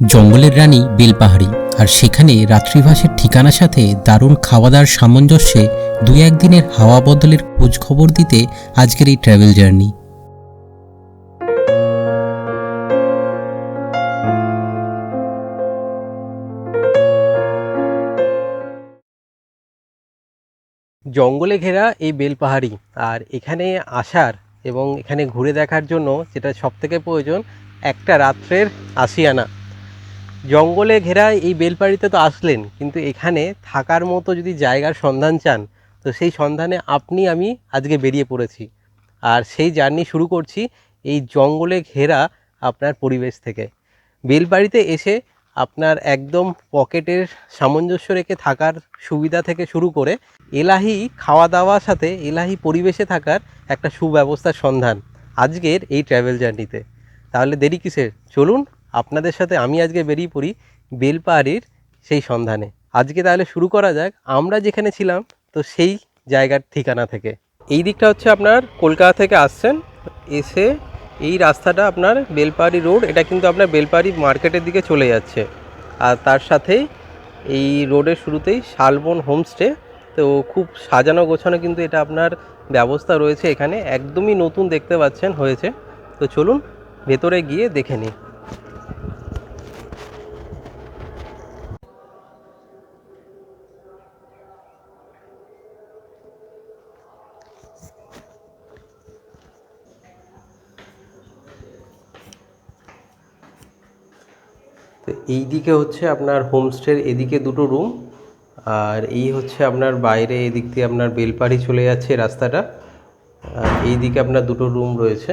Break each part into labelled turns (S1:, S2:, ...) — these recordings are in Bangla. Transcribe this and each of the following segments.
S1: জঙ্গলের রানী বেলপাহাড়ি। আর সেখানে রাত্রিভাসের ঠিকানার সাথে দারুণ খাওয়া দাওয়ার সামঞ্জস্যে দু একদিনের হাওয়া বদলের খোঁজ খবর দিতে আজকের এই ট্রাভেল জার্নি
S2: জঙ্গলে ঘেরা এই বেলপাহাড়ি আর এখানে আসার এবং এখানে ঘুরে দেখার জন্য যেটা সব থেকে প্রয়োজন একটা রাত্রের আশিয়ানা জঙ্গলে ঘেরা এই বেলপাহাড়িতে তো আসলেন, কিন্তু এখানে থাকার মতো যদি জায়গার সন্ধান চান, তো সেই সন্ধানে আপনি, আমি আজকে বেরিয়ে পড়েছি। আর সেই জার্নি শুরু করছি এই জঙ্গলে ঘেরা আপনার পরিবেশ থেকে। বেলবাড়িতে এসে আপনার একদম পকেটের সামঞ্জস্য রেখে থাকার সুবিধা থেকে শুরু করে এলাহি খাওয়া দাওয়ার সাথে, এলাহি পরিবেশে থাকার একটা সুব্যবস্থার সন্ধান আজকের এই ট্রাভেল জার্নিতে। তাহলে দেরি কিসের? চলুন আপনাদের সাথে আমি আজকে বেরিয়ে পড়ি বেলপাহাড়ির সেই সন্ধানে। আজকে তাহলে শুরু করা যাক। আমরা যেখানে ছিলাম, তো সেই জায়গার ঠিকানা থেকে। এই দিকটা হচ্ছে আপনার কলকাতা থেকে আসছেন, এসে এই রাস্তাটা আপনার বেলপাহাড়ি রোড, এটা কিন্তু আপনার বেলপাহাড়ি মার্কেটের দিকে চলে যাচ্ছে। আর তার সাথেই এই রোডের শুরুতেই শালবন হোমস্টে, তো খুব সাজানো গোছানো কিন্তু এটা আপনার ব্যবস্থা রয়েছে এখানে। একদমই নতুন দেখতে পাচ্ছেন হয়েছে। তো চলুন ভেতরে গিয়ে দেখে নিই। এই দিকে হচ্ছে আপনার হোমস্টের এদিকে দুটো রুম আর এই হচ্ছে আপনার বাইরে এদিক দিয়ে আপনার বেলপাড়ি চলে যাচ্ছে রাস্তাটা, আর এই দিকে আপনার দুটো রুম রয়েছে,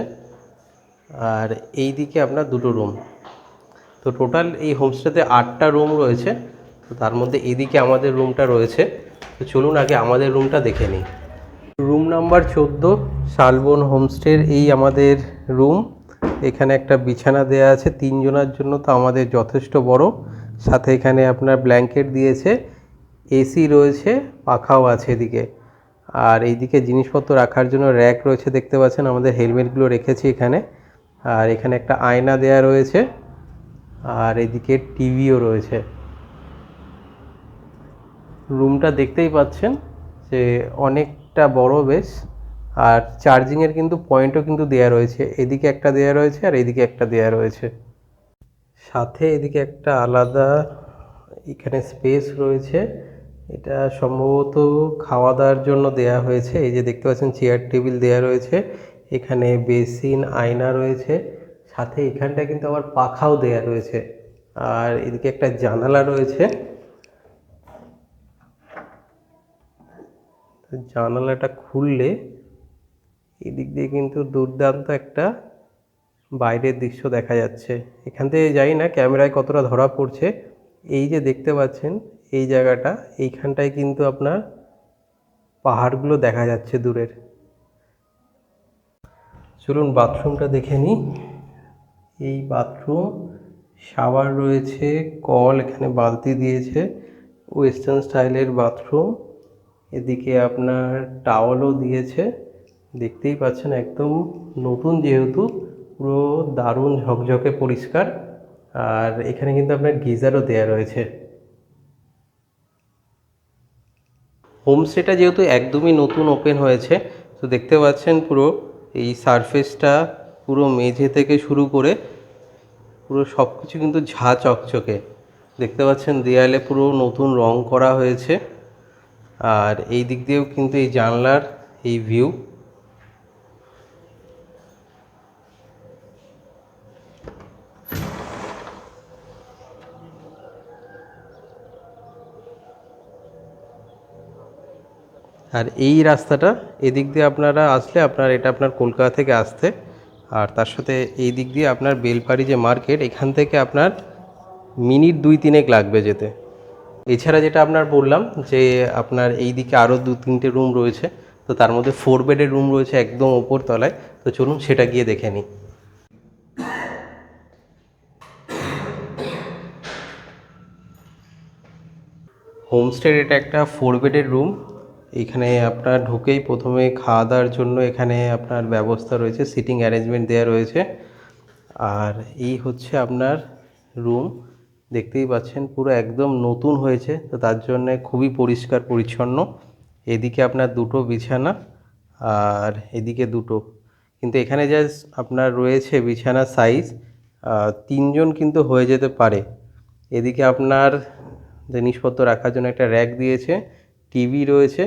S2: আর এই দিকে আপনার দুটো রুম তো টোটাল এই হোমস্টেতে আটটা রুম রয়েছে, তো তার মধ্যে এদিকে আমাদের রুমটা রয়েছে। তো চলুন আগে আমাদের রুমটা দেখে নিই। রুম নাম্বার চোদ্দ, শালবন হোমস্টের এই আমাদের রুম এখানে একটা বিছানা দেয়া আছে, তিনজনের জন্য তো আমাদের যথেষ্ট বড়। সাথে এখানে আপনার ব্ল্যাঙ্কেট দিয়েছে এসি রয়েছে, পাখাও আছে এদিকে। আর এইদিকে জিনিসপত্র রাখার জন্য র্যাক রয়েছে, দেখতে পাচ্ছেন, আমাদের হেলমেটগুলো রেখেছি এখানে। আর এখানে একটা আয়না দেয়া রয়েছে, আর এদিকে টিভিও রয়েছে। রুমটা দেখতেই পাচ্ছেন যে অনেকটা বড় বেশ। আর চার্জিংয়ের কিন্তু পয়েন্টও কিন্তু দেয়া রয়েছে। এদিকে একটা দেয়া রয়েছে আর এদিকে একটা দেয়া রয়েছে। সাথে এদিকে একটা আলাদা এখানে স্পেস রয়েছে। এটা সম্ভবত খাওয়া দাওয়ার জন্য দেয়া হয়েছে। এই যে দেখতে পাচ্ছেন চেয়ার টেবিল দেয়া রয়েছে। এখানে বেসিন, আয়না রয়েছে। সাথে এখানটা কিন্তু আবার পাখাও দেয়া রয়েছে। আর এদিকে একটা জানালা রয়েছে। জানালাটা খুললে এদিক দিয়ে কিন্তু দুর্দান্ত একটা বাইরের দৃশ্য দেখা যাচ্ছে। এখান থেকে যাই না, ক্যামেরায় কতটা ধরা পড়ছে, এই যে দেখতে পাচ্ছেন, এই জায়গাটা, এইখানটায় কিন্তু আপনার পাহাড়গুলো দেখা যাচ্ছে দূরের। চলুন বাথরুমটা দেখে নিই। এই বাথরুম, শাওয়ার রয়েছে, কল এখানে বালতি দিয়েছে, ওয়েস্টার্ন স্টাইলের বাথরুম। এদিকে আপনার টাওয়ালও দিয়েছে। দেখতেই পাচ্ছেন একদম নতুন যেহেতু পুরো দারুণ ঝকঝকে পরিষ্কার। আর এখানে কিন্তু আপনার গিজারও দেয়া রয়েছে। হোমস্টেটা যেহেতু একদমই নতুন ওপেন হয়েছে, তো দেখতে পাচ্ছেন পুরো এই সারফেসটা পুরো মেঝে থেকে শুরু করে পুরো সব কিছু কিন্তু ঝা চকচকে। দেখতে পাচ্ছেন দেয়ালে পুরো নতুন রং করা হয়েছে। আর এই দিক দিয়েও কিন্তু এই জানলার এই ভিউ আর এই রাস্তাটা এদিক দিয়ে আপনারা আসলে আপনার এটা আপনার কলকাতা থেকে আসতে, আর তার সাথে এই দিক দিয়ে আপনার বেলপাড়ি যে মার্কেট, এখান থেকে আপনার মিনিট দুই তিনেক লাগবে যেতে। এছাড়া যেটা আপনার বললাম যে আপনার এই দিকে আরও দু তিনটে রুম রয়েছে, তো তার মধ্যে ফোর বেডের রুম রয়েছে একদম ওপর তলায়, তো চলুন সেটা গিয়ে দেখে নিই। হোমস্টের এটা একটা ফোর বেডের রুম এখানে আপনার ঢুকেই প্রথমে খাওয়া দাওয়ার জন্য এখানে আপনার ব্যবস্থা রয়েছে সিটিং অ্যারেঞ্জমেন্ট দেওয়া রয়েছে। আর এই হচ্ছে আপনার রুম দেখতেই পাচ্ছেন, পুরো একদম নতুন হয়েছে, তো তার জন্যে খুবই পরিষ্কার পরিচ্ছন্ন। এদিকে আপনার দুটো বিছানা আর এদিকে দুটো। কিন্তু এখানে জাস্ট আপনার রয়েছে বিছানা সাইজ তিনজন কিন্তু হয়ে যেতে পারে। এদিকে আপনার জিনিসপত্র রাখার জন্য একটা র্যাক দিয়েছে। টিভি রয়েছে।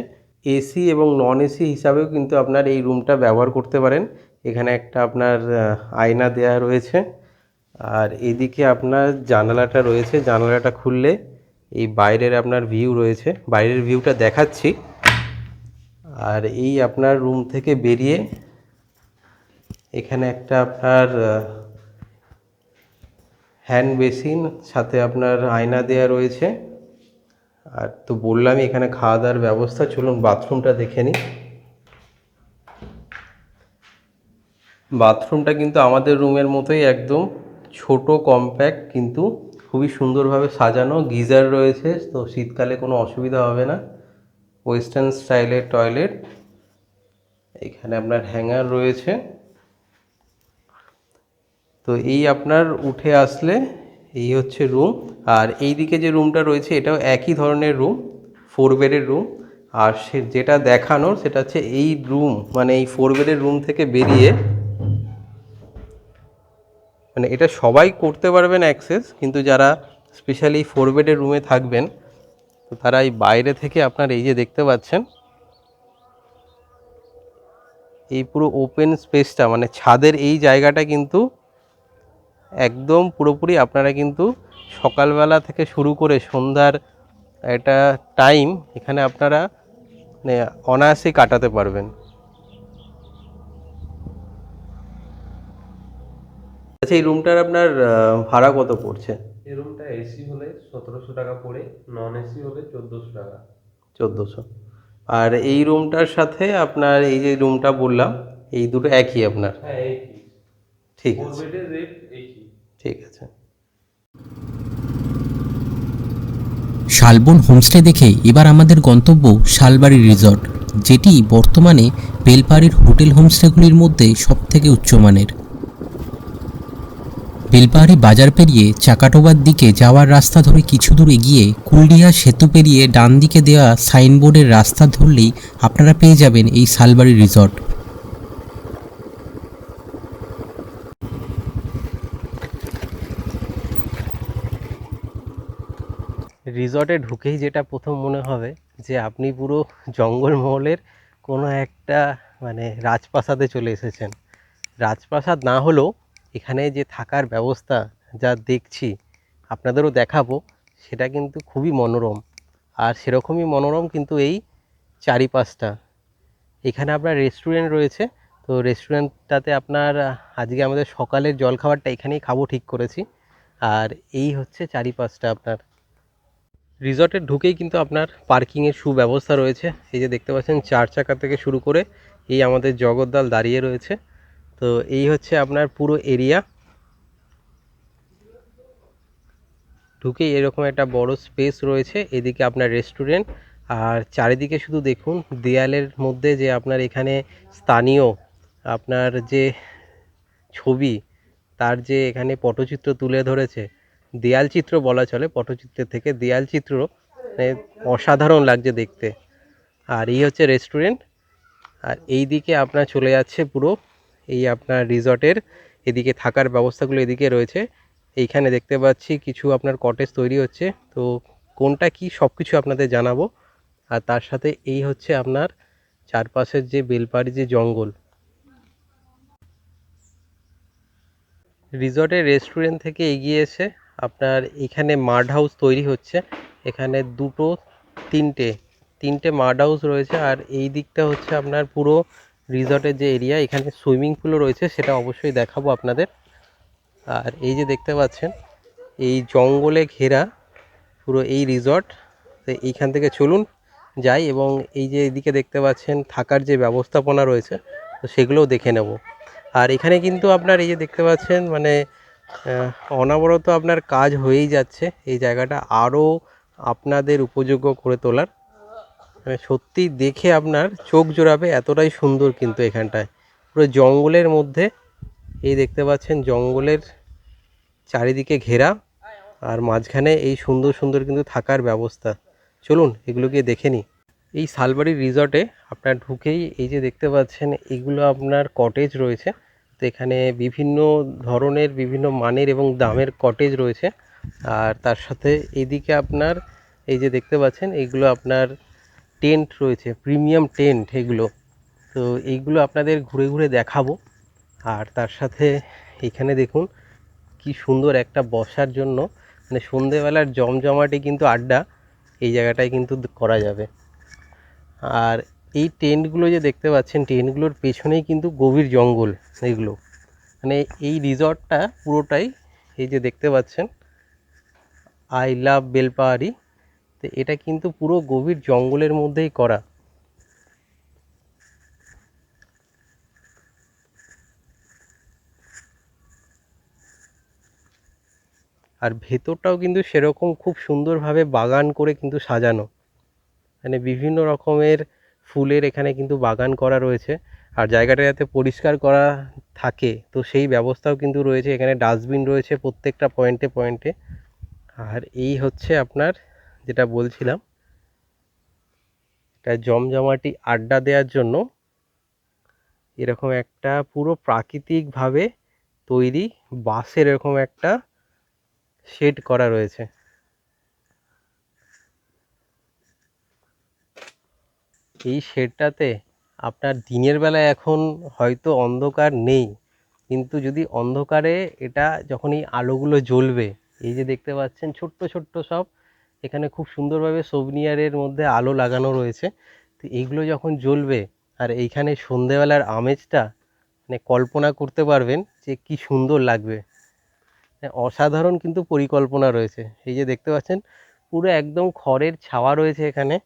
S2: এসি এবং নন এসি হিসাবেও কিন্তু আপনার এই রুমটা ব্যবহার করতে পারেন। এখানে একটা আপনার আয়না দেয়া রয়েছে। আর এদিকে আপনার জানালাটা রয়েছে। জানালাটা খুললে এই বাইরের আপনার ভিউ রয়েছে। বাইরের ভিউটা দেখাচ্ছি। আর এই আপনার রুম থেকে বেরিয়ে এখানে একটা আপনার হ্যান্ড বেসিন সাথে আপনার আয়না দেয়া রয়েছে। আর তো বললামই এখানে খাওয়া দাওয়ার ব্যবস্থা, চলুন বাথরুমটা দেখে নিই। বাথরুমটা কিন্তু আমাদের রুমের মতোই একদম, ছোট কম্প্যাক্ট কিন্তু খুবই সুন্দরভাবে সাজানো, গিজার রয়েছে, তো শীতকালে কোনো অসুবিধা হবে না। ওয়েস্টার্ন স্টাইলের টয়লেট এখানে আপনার হ্যাঙ্গার রয়েছে। তো এই আপনার উঠে আসলে এই হচ্ছে রুম আর এই দিকে যে রুমটা রয়েছে, এটাও একই ধরনের রুম ফোর বেডের রুম আর সে যেটা দেখানোর সেটা হচ্ছে এই রুম মানে এই ফোর বেডের রুম থেকে বেরিয়ে মানে এটা সবাই করতে পারবেন অ্যাক্সেস কিন্তু যারা স্পেশালি ফোর বেডের রুমে থাকবেন, তো তারা এই বাইরে থেকে আপনার এই যে দেখতে পাচ্ছেন, এই পুরো ওপেন স্পেসটা মানে ছাদের এই জায়গাটা কিন্তু একদম পুরোপুরি আপনারা কিন্তু সকালবেলা থেকে শুরু করে সন্ধ্যার একটা টাইম এখানে আপনারা মানে অনায়াসেই কাটাতে পারবেন। আচ্ছা এই রুমটার আপনার ভাড়া কত পড়ছে?
S3: এই রুমটা এসি হলে সতেরোশো টাকা পড়ে নন এসি হলে চোদ্দোশো টাকা।
S2: চোদ্দোশো। আর এই রুমটার সাথে আপনার এই যে রুমটা বললাম এই দুটো একই আপনার?
S3: হ্যাঁ একই।
S2: ঠিক আছে।
S3: রেট একই।
S2: ঠিক আছে।
S1: শালবন হোমস্টে দেখে এবার আমাদের গন্তব্য শালবাড়ি রিসর্ট, যেটি বর্তমানে বেলপাড়ির হোটেল হোমস্টেগুলির মধ্যে সবথেকে উচ্চমানের বেলপাহাড়ি বাজার পেরিয়ে চাকাটোবার দিকে যাওয়ার রাস্তা ধরে কিছু দূর এগিয়ে কুলডিহা সেতু পেরিয়ে ডান দিকে দেওয়া সাইনবোর্ডের রাস্তা ধরলেই আপনারা পেয়ে যাবেন এই শালবাড়ি রিসর্ট।
S2: রিসর্টে ঢুকেই যেটা প্রথম মনে হবে যে আপনি পুরো জঙ্গলমহলের কোনো একটা মানে রাজপ্রাসাদে চলে এসেছেন। রাজপ্রাসাদ না হলেও এখানে যে থাকার ব্যবস্থা যা দেখছি, আপনাদেরও দেখাবো, সেটা কিন্তু খুবই মনোরম। আর সেরকমই মনোরম কিন্তু এই চারিপাশটা। এখানে আপনার রেস্টুরেন্ট রয়েছে, তো রেস্টুরেন্টটাতে আপনার, আজকে আমাদের সকালের জলখাবারটা এখানেই খাব ঠিক করেছি। আর এই হচ্ছে চারিপাশটা আপনার। রিসর্টে ঢুকেই কিন্তু আপনার পার্কিংয়ের সুব্যবস্থা রয়েছে। এই যে দেখতে পাচ্ছেন, চার চাকা থেকে শুরু করে এই আমাদের জগদ্দল দাঁড়িয়ে রয়েছে। তো এই হচ্ছে আপনার পুরো এরিয়া ঢুকেই এরকম একটা বড় স্পেস রয়েছে। এদিকে আপনার রেস্টুরেন্ট আর চারিদিকে শুধু দেখুন, দেয়ালের মধ্যে যে আপনার এখানে স্থানীয় আপনার যে ছবি, তার যে এখানে পটচিত্র তুলে ধরেছে দেয়াল চিত্র বলা চলে পটচিত্রের থেকে দেয়াল চিত্র মানে অসাধারণ লাগছে দেখতে। আর এই হচ্ছে রেস্টুরেন্ট আর এই দিকে আপনার চলে যাচ্ছে পুরো, এই আপনার রিসর্টের, এদিকে থাকার ব্যবস্থাগুলো এদিকে রয়েছে। এইখানে দেখতে পাচ্ছি কিছু আপনার কটেজ তৈরি হচ্ছে। তো কোনটা কি সব কিছু আপনাদের জানাব। আর তার সাথে এই হচ্ছে আপনার চারপাশের যে বেলপাড়ি যে জঙ্গল। রিসর্টের রেস্টুরেন্ট থেকে এগিয়ে এসে আপনার এখানে মাড হাউস তৈরি হচ্ছে। এখানে দুটো, তিনটে তিনটে মাড হাউস রয়েছে আর এই দিকটা হচ্ছে আপনার পুরো রিসর্টের যে এরিয়া, এখানে সুইমিং পুলও রয়েছে, সেটা অবশ্যই দেখাবো আপনাদের। আর এই যে দেখতে পাচ্ছেন, এই জঙ্গলে ঘেরা পুরো এই রিসর্ট। তো এইখান থেকে চলুন যাই এবং এই যে এদিকে দেখতে পাচ্ছেন, থাকার যে ব্যবস্থাপনা রয়েছে, তো সেগুলোও দেখে নেব। আর এখানে কিন্তু আপনার এই যে দেখতে পাচ্ছেন মানে অনবরত আপনার কাজ হয়েই যাচ্ছে। এই জায়গাটা আরও আপনাদের উপযোগ্য করে তোলার। মানে সত্যি দেখে আপনার চোখ জোড়াবে এতটাই সুন্দর কিন্তু এখানটায়। পুরো জঙ্গলের মধ্যে, এই দেখতে পাচ্ছেন জঙ্গলের চারিদিকে ঘেরা আর মাঝখানে এই সুন্দর সুন্দর কিন্তু থাকার ব্যবস্থা। চলুন এগুলো গিয়ে দেখে নিই। এই শালবাড়ি রিসর্টে আপনার ঢুকেই এই যে দেখতে পাচ্ছেন, এগুলো আপনার কটেজ রয়েছে। তো এখানে বিভিন্ন ধরনের, বিভিন্ন মানের এবং দামের কটেজ রয়েছে। আর তার সাথে এদিকে আপনার, এই যে দেখতে পাচ্ছেন এইগুলো আপনার টেন্ট রয়েছে প্রিমিয়াম টেন্ট এগুলো। তো এইগুলো আপনাদের ঘুরে ঘুরে দেখাবো। আর তার সাথে এখানে দেখুন, কি সুন্দর একটা বসার জন্য। মানে সন্ধেবেলার জমজমাটি কিন্তু আড্ডা, এই জায়গাটায় কিন্তু করা যাবে। আর এই টেন্টগুলো যে দেখতে পাচ্ছেন টেন্টগুলোর পেছনেই কিন্তু গভীর জঙ্গল এগুলো। মানে এই রিসর্টটা পুরোটাই এই যে দেখতে পাচ্ছেন, আই লাভ বেলপাহাড়ি। তো এটা কিন্তু পুরো গভীর জঙ্গলের মধ্যেই করা। আর ভেতরটাও কিন্তু সেরকম খুব সুন্দরভাবে বাগান করে কিন্তু সাজানো। মানে বিভিন্ন রকমের ফুলের এখানে কিন্তু বাগান করা রয়েছে। আর জায়গাটা যাতে পরিষ্কার করা থাকে, তো সেই ব্যবস্থাও কিন্তু রয়েছে। এখানে ডাস্টবিন রয়েছে প্রত্যেকটা পয়েন্টে পয়েন্টে। আর এই হচ্ছে আপনার যেটা বলছিলাম, এটা জমজমাটি আড্ডা দেওয়ার জন্য এরকম একটা পুরো প্রাকৃতিকভাবে তৈরি বাঁশের এরকম একটা শেড করা রয়েছে। এই শেডটাতে আপনার দিনের বেলায় এখন হয়তো অন্ধকার নেই। কিন্তু যদি অন্ধকারে এটা যখন এই আলোগুলো জ্বলবে এই যে দেখতে পাচ্ছেন ছোট্ট ছোট্ট সব এখানে খুব সুন্দরভাবে সোভনিয়ারের মধ্যে আলো লাগানো রয়েছে। তো এইগুলো যখন জ্বলবে আর এইখানে সন্ধেবেলার আমেজটা মানে কল্পনা করতে পারবেন যে কি সুন্দর লাগবে। হ্যাঁ, অসাধারণ কিন্তু পরিকল্পনা রয়েছে। এই যে দেখতে পাচ্ছেন পুরো একদম খড়ের ছাওয়া রয়েছে এখানে।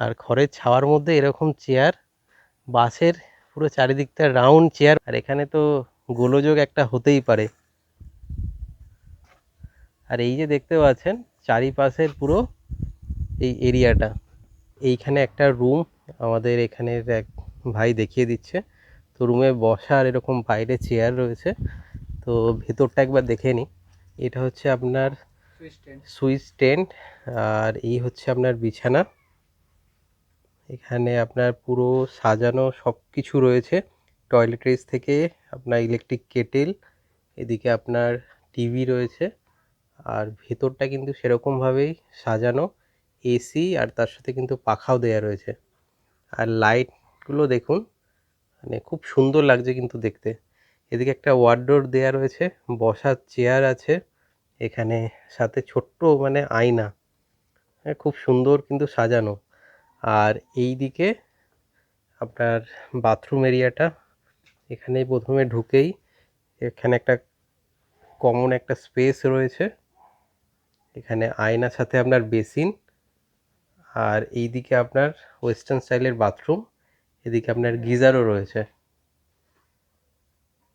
S2: আর খড়ের ছাওয়ার মধ্যে এরকম চেয়ার বাসের পুরো চারিদিকটা রাউন্ড চেয়ার আর এখানে তো গোলযোগ একটা হতেই পারে। আর এই যে দেখতে পাচ্ছেন চারিপাশের পুরো এই এরিয়াটা এইখানে একটা রুম আমাদের এখানের এক ভাই দেখিয়ে দিচ্ছে। তো রুমে বসার এরকম বাইরে চেয়ার রয়েছে। তো ভেতরটা একবার দেখে নিই। এটা হচ্ছে আপনার সুইচ টেন্ট আর এই হচ্ছে আপনার বিছানা। এখানে আপনার পুরো সাজানো সব কিছু রয়েছে টয়লেট্রিজ থেকে আপনার ইলেকট্রিক কেটেল এদিকে আপনার টিভি রয়েছে। আর ভেতরটা কিন্তু সেরকমভাবেই সাজানো। এসি আর তার সাথে কিন্তু পাখাও দেওয়া রয়েছে। আর লাইটগুলো দেখুন মানে খুব সুন্দর লাগছে কিন্তু দেখতে। এদিকে একটা ওয়ার্ডোর দেওয়া রয়েছে, বসার চেয়ার আছে। এখানে সাথে ছোট্ট মানে আয়না। হ্যাঁ খুব সুন্দর কিন্তু সাজানো। আর এই দিকে আপনার বাথরুম এরিয়াটা এখানে প্রথমে ঢুকেই এখানে একটা কমন একটা স্পেস রয়েছে। এখানে আয়নার সাথে আপনার বেসিন আর এই দিকে আপনার ওয়েস্টার্ন স্টাইলের বাথরুম এদিকে আপনার গিজারও রয়েছে।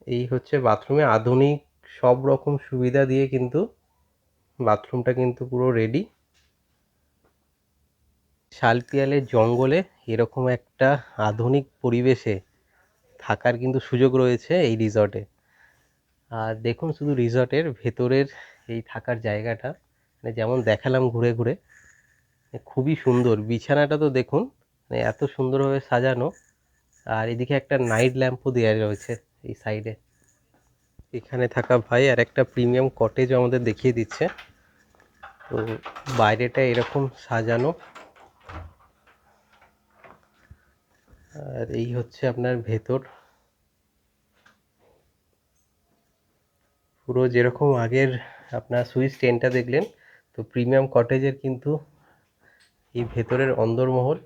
S2: এই হচ্ছে বাথরুমে আধুনিক সব রকম সুবিধা দিয়ে কিন্তু বাথরুমটা কিন্তু পুরো রেডি শালপিয়ালের জঙ্গলে এরকম একটা আধুনিক পরিবেশে থাকার কিন্তু সুযোগ রয়েছে এই রিসর্টে আর দেখুন শুধু রিসর্টের ভেতরের এই থাকার জায়গাটা মানে যেমন দেখালাম ঘুরে ঘুরে খুবই সুন্দর। বিছানাটা তো দেখুন মানে এত সুন্দরভাবে সাজানো, আর এদিকে একটা নাইট ল্যাম্পও দেওয়া রয়েছে এই সাইডে এখানে থাকা ভাই আর একটা প্রিমিয়াম কটেজও আমাদের দেখিয়ে দিচ্ছে। তো বাইরেটা এরকম সাজানো আর এই হচ্ছে আপনার ভেতর। পুরো যেরকম আগের আপনার সুইচ টেনটা দেখলেন, তো প্রিমিয়াম কটেজের কিন্তু এই ভেতরের অন্দরমহল।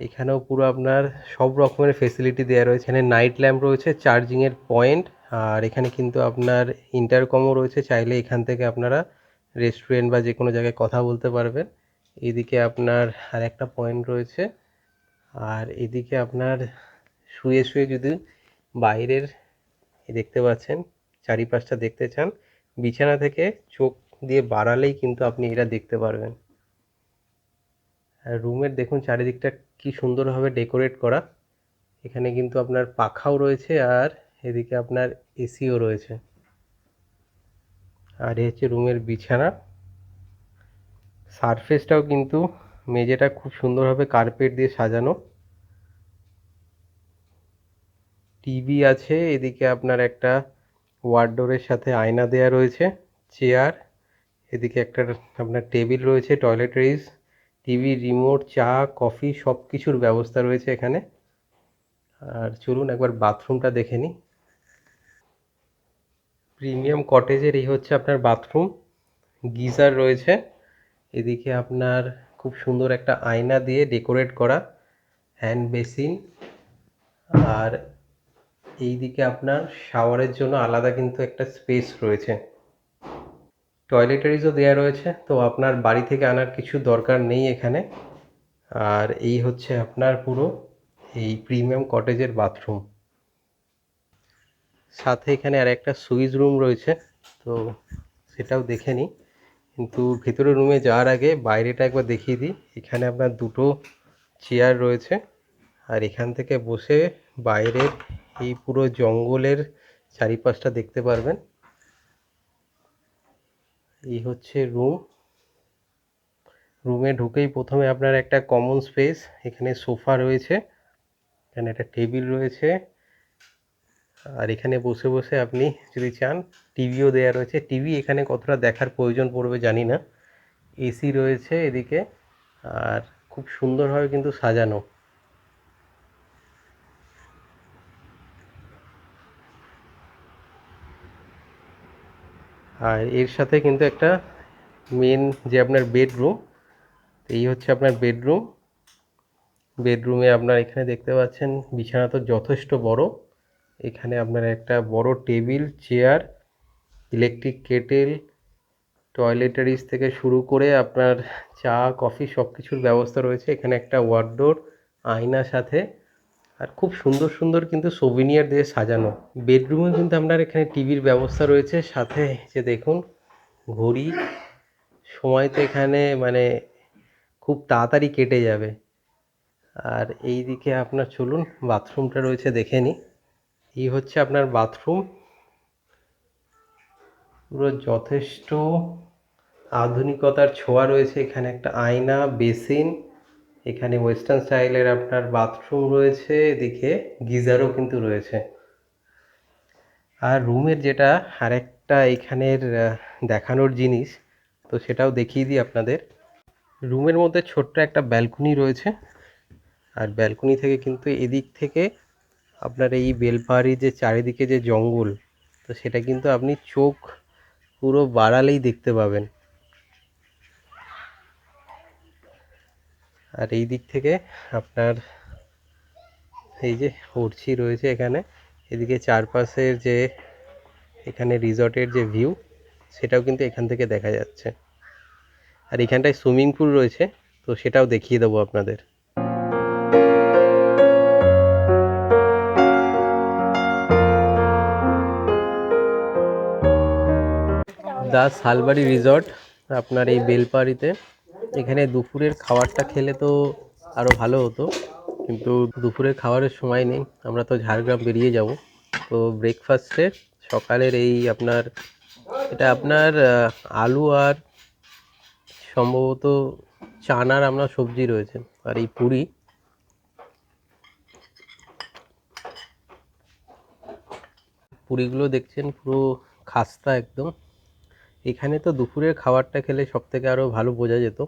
S2: এখানেও পুরো আপনার সব রকমের ফেসিলিটি দেওয়া রয়েছে। এখানে নাইট ল্যাম্প রয়েছে চার্জিংয়ের পয়েন্ট আর এখানে কিন্তু আপনার ইন্টারকমও রয়েছে। চাইলে এখান থেকে আপনারা রেস্টুরেন্ট বা যে কোনো জায়গায় কথা বলতে পারবেন। এদিকে আপনার আর একটা পয়েন্ট রয়েছে। আর এদিকে আপনার শুয়ে শুয়ে যদি বাইরের দেখতে পাচ্ছেন, চারিপাশটা দেখতে চান, বিছানা থেকে চোখ দিয়ে বাড়ালেই কিন্তু আপনি এটা দেখতে পারবেন। আর রুমের দেখুন চারিদিকটা কি সুন্দরভাবে ডেকোরেট করা। এখানে কিন্তু আপনার পাখাও রয়েছে আর এদিকে আপনার এসিও রয়েছে। আর এ হচ্ছে রুমের বিছানা। সারফেসটাও কিন্তু মেঝেটা খুব সুন্দরভাবে কার্পেট দিয়ে সাজানো। টিভি আছে, এদিকে আপনার একটা ওয়ার্ডডোরের সাথে আয়না দেয়া রয়েছে চেয়ার এদিকে একটা আপনার টেবিল রয়েছে টয়লেট্রিজ টিভি রিমোট চা কফি সব কিছুর ব্যবস্থা রয়েছে এখানে। আর চলুন একবার বাথরুমটা দেখে নিই। প্রিমিয়াম কটেজের এই হচ্ছে আপনার বাথরুম গিজার রয়েছে, এদিকে আপনার খুব সুন্দর একটা আয়না দিয়ে ডেকোরেট করা হ্যান্ড বেসিন। আর এইদিকে আপনার শাওয়ারের জন্য আলাদা কিন্তু একটা স্পেস রয়েছে। টয়লেটারিজও দেওয়া রয়েছে, তো আপনার বাড়ি থেকে আনার কিছু দরকার নেই এখানে। আর এই হচ্ছে আপনার পুরো এই প্রিমিয়াম কটেজের বাথরুম। সাথে এখানে আর একটা সুইচ রুম রয়েছে, তো সেটাও দেখে নিই। কিন্তু ভেতরের রুমে যাওয়ার আগে বাইরেটা একবার দেখিয়ে দিই। এখানে আপনার দুটো চেয়ার রয়েছে আর এখান থেকে বসে বাইরের এই পুরো জঙ্গলের চারিপাশটা দেখতে পারবেন। এই হচ্ছে রুম রুমে ঢুকেই প্রথমে আপনার একটা কমন স্পেস এখানে সোফা রয়েছে, এখানে একটা টেবিল রয়েছে। আর এখানে বসে বসে আপনি যদি চান টিভিও দেওয়া রয়েছে। টিভি এখানে কতটা দেখার প্রয়োজন পড়বে জানি না। এসি রয়েছে এদিকে, আর খুব সুন্দরভাবে কিন্তু সাজানো। আর এর সাথে কিন্তু একটা মেন যে আপনার বেডরুম এই হচ্ছে আপনার বেডরুম বেডরুমে আপনার এখানে দেখতে পাচ্ছেন, বিছানা তো যথেষ্ট বড়। এখানে আপনার একটা বড় table, chair, electric kettle, toiletries থেকে শুরু করে আপনার চা, কফি সব কিছুর ব্যবস্থা রয়েছে। এখানে একটা ওয়ার্ডোর আয়না সাথে আর খুব সুন্দর সুন্দর কিন্তু সোভিনিয়ার দিয়ে সাজানো। বেডরুমে কিন্তু আপনার এখানে টিভির ব্যবস্থা রয়েছে। সাথে যে দেখুন, ঘড়ি। সময় তো এখানে মানে খুব তাড়াতাড়ি কেটে যাবে। আর এই দিকে আপনার চলুন বাথরুমটা রয়েছে দেখে নিই। এই হচ্ছে আপনার বাথরুম। পুরো যথেষ্ট আধুনিকতার ছোঁয়া রয়েছে। এখানে একটা আয়না, বেসিন, এখানে ওয়েস্টার্ন স্টাইলের আপনার বাথরুম রয়েছে। এদিকে গিজারও কিন্তু রয়েছে। আর রুমের যেটা আরেকটা এখানের দেখানোর জিনিস, তো সেটাও দেখিয়ে দিই আপনাদের। রুমের মধ্যে ছোট্ট একটা ব্যালকনি রয়েছে। আর ব্যালকনি থেকে কিন্তু এদিক থেকে আপনার এই বেলপাহাড়ি যে চারিদিকে যে জঙ্গল, তো সেটা কিন্তু আপনি চোখ পুরো বাড়ালেই দেখতে পাবেন। আর এই দিক থেকে আপনার এই যে উড়ছি রয়েছে এখানে, এদিকে চারপাশের যে এখানে রিসর্টের যে ভিউ, সেটাও কিন্তু এখান থেকে দেখা যাচ্ছে। আর এখানটায় সুইমিং পুল রয়েছে, তো সেটাও দেখিয়ে দেবো আপনাদের। দা শালবাড়ি রিসর্ট, আপনার এই বেলপাড়িতে। এখানে দুপুরের খাবারটা খেলে তো আরও ভালো হতো, কিন্তু দুপুরের খাবারের সময় নেই। আমরা তো ঝাড়গ্রাম বেরিয়ে যাব। তো ব্রেকফাস্টে সকালের এই আপনার, এটা আপনার আলু আর সম্ভবত চানার আমরা সবজি রয়েছে, আর এই পুরি। পুরিগুলো দেখছেন পুরো খাস্তা একদম। এখানে তো দুপুরের খাবারটা খেলে সব থেকে আরও ভালো বোঝা যেত।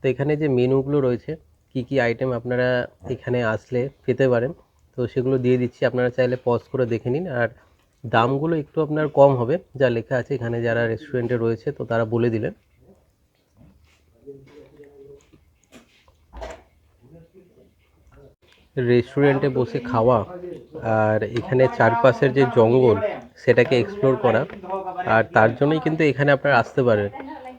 S2: তো এখানে যে মেনুগুলো রয়েছে, কি কি আইটেম আপনারা এখানে আসলে পেতে পারেন, তো সেগুলো দিয়ে দিচ্ছি। আপনারা চাইলে পজ করে দেখে নিন। আর দামগুলো একটু আপনার কম হবে, যা লেখা আছে এখানে যারা রেস্টুরেন্টে রয়েছে, তো তারা বলে দিলেন। রেস্টুরেন্টে বসে খাওয়া, আর এখানে চারপাশের যে জঙ্গল সেটাকে এক্সপ্লোর করা। আর তার জন্যই কিন্তু এখানে আপনারা আসতে পারেন।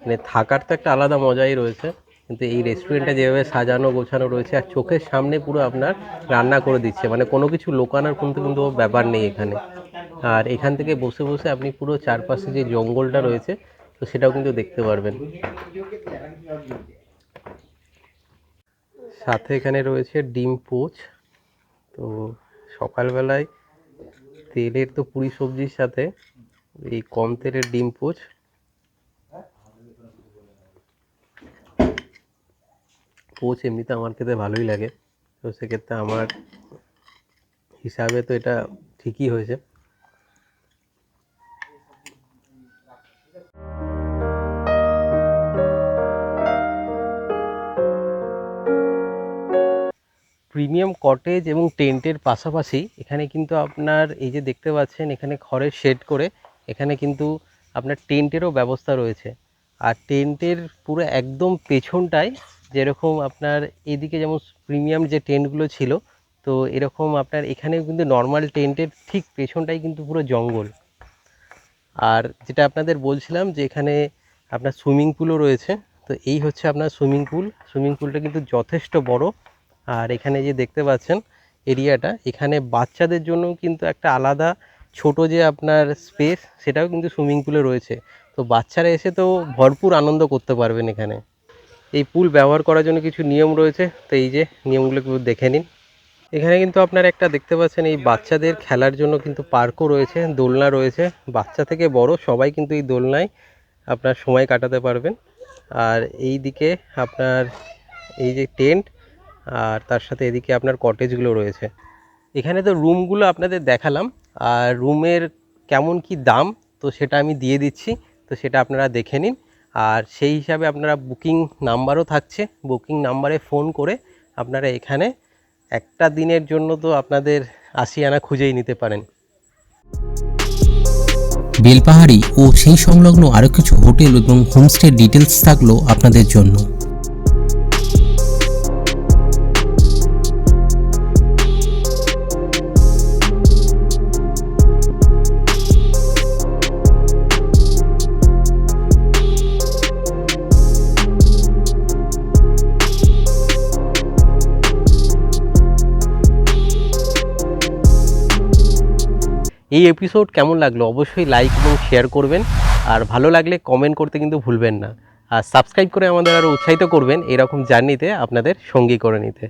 S2: মানে থাকার তো একটা আলাদা মজাই রয়েছে। কিন্তু এই রেস্টুরেন্টটা যেভাবে সাজানো, গোছানো রয়েছে, আর চোখের সামনে পুরো আপনার রান্না করে দিচ্ছে। মানে কোনো কিছু লোকানোর কিন্তু কিন্তু ব্যাপার নেই এখানে। আর এখান থেকে বসে বসে আপনি পুরো চারপাশে যে জঙ্গলটা রয়েছে, তো সেটাও কিন্তু দেখতে পারবেন। সাথে এখানে রয়েছে ডিম পোচ। তো সকালবেলায় তেলের তো পুরি সবজির সাথে এই কম তেলের ডিম পোচ। পোচ এমনিতে আমার খেতে ভালোই লাগে। তো সেক্ষেত্রে আমার হিসাবে তো এটা ঠিকই হয়েছে। প্রিমিয়াম কটেজ এবং টেন্টের পাশাপাশি এখানে কিন্তু আপনার এই যে দেখতে পাচ্ছেন, এখানে খড়ের শেড করে এখানে কিন্তু আপনার টেন্টেরও ব্যবস্থা রয়েছে। আর টেন্টের পুরো একদম পেছনটায় যেরকম আপনার এদিকে যেমন প্রিমিয়াম যে টেন্টগুলো ছিল, তো এরকম আপনার এখানেও কিন্তু নর্মাল টেন্টের ঠিক পেছনটাই কিন্তু পুরো জঙ্গল। আর যেটা আপনাদের বলছিলাম যে এখানে আপনার সুইমিং পুলও রয়েছে, তো এই হচ্ছে আপনার সুইমিং পুল। সুইমিং পুলটা কিন্তু যথেষ্ট বড়। আর এখানে যে দেখতে পাচ্ছেন এরিয়াটা, এখানে বাচ্চাদের জন্য কিন্তু একটা আলাদা ছোট যে আপনার স্পেস সেটাও কিন্তু সুইমিং পুলে রয়েছে। তো বাচ্চারা এসে তো ভরপুর আনন্দ করতে পারবেন এখানে। এই পুল ব্যবহার করার জন্য কিছু নিয়ম রয়েছে, তো এই যে নিয়মগুলো একটু দেখে নিন। এখানে কিন্তু আপনার একটা দেখতে পাচ্ছেন, এই বাচ্চাদের খেলার জন্য কিন্তু পার্কও রয়েছে, দোলনা রয়েছে। বাচ্চা থেকে বড় সবাই কিন্তু এই দোলনায় আপনার সময় কাটাতে পারবেন। আর এই দিকে আপনার এই যে টেন্ট আর তার সাথে এদিকে আপনার কটেজগুলো রয়েছে। এখানে তো রুমগুলো আপনাদের দেখালাম, আর রুমের কেমন কি দাম, তো সেটা আমি দিয়ে দিচ্ছি, তো সেটা আপনারা দেখে নিন। আর সেই হিসাবে আপনারা বুকিং নাম্বারও থাকছে বুকিং নাম্বারে ফোন করে আপনারা এখানে একটা দিনের জন্য তো আপনাদের আশিয়ানা খুঁজেই নিতে পারেন।
S1: বেলপাহাড়ি ও সেই সংলগ্ন আরও কিছু হোটেল এবং হোমস্টের ডিটেলস থাকল আপনাদের জন্য।
S2: এই এপিসোড কেমন লাগল? অবশ্যই লাইক এবং শেয়ার করবেন। আর ভালো লাগলে কমেন্ট করতে কিন্তু ভুলবেন না। আর সাবস্ক্রাইব করে আমাদের আরও উৎসাহিত করবেন এরকম জার্নিতে আপনাদের সঙ্গী করে নিতে।